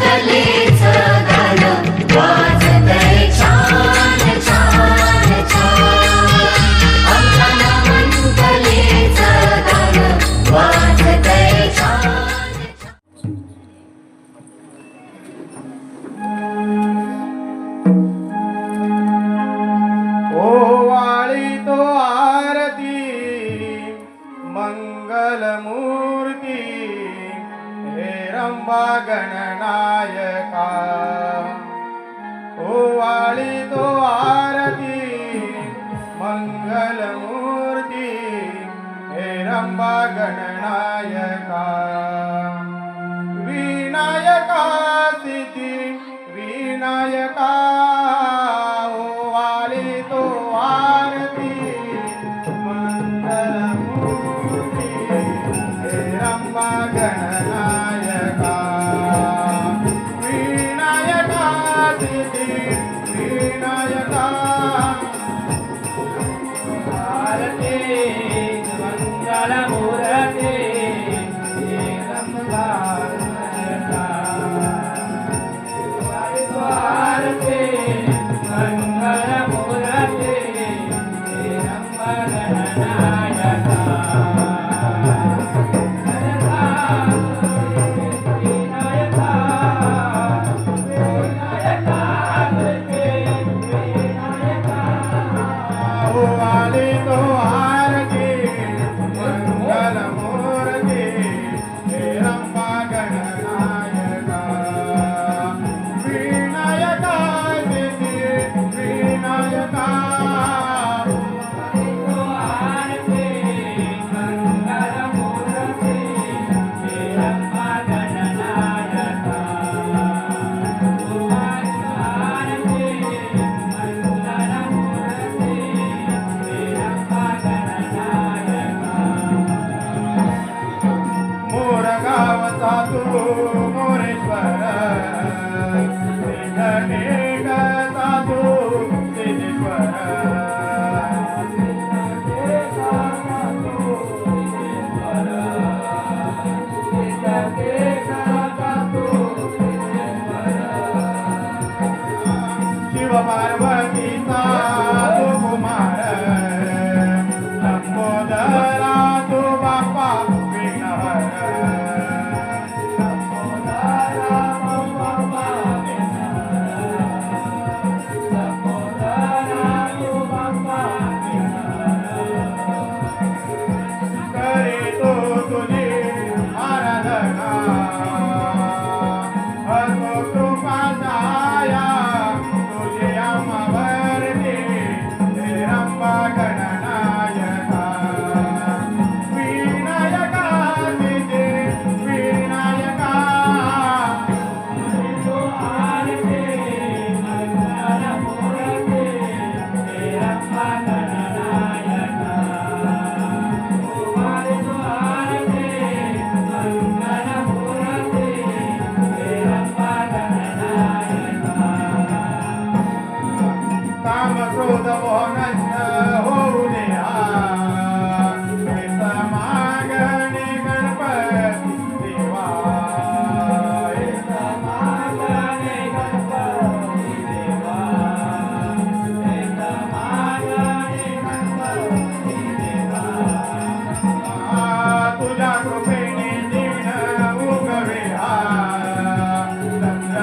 ಕಲಿಯ गणनायका. ओवाळी तो आरती मंगलमूर्ती हेरंबा गणनायका. विनायका सिद्धी Vinayaka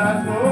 as mãos.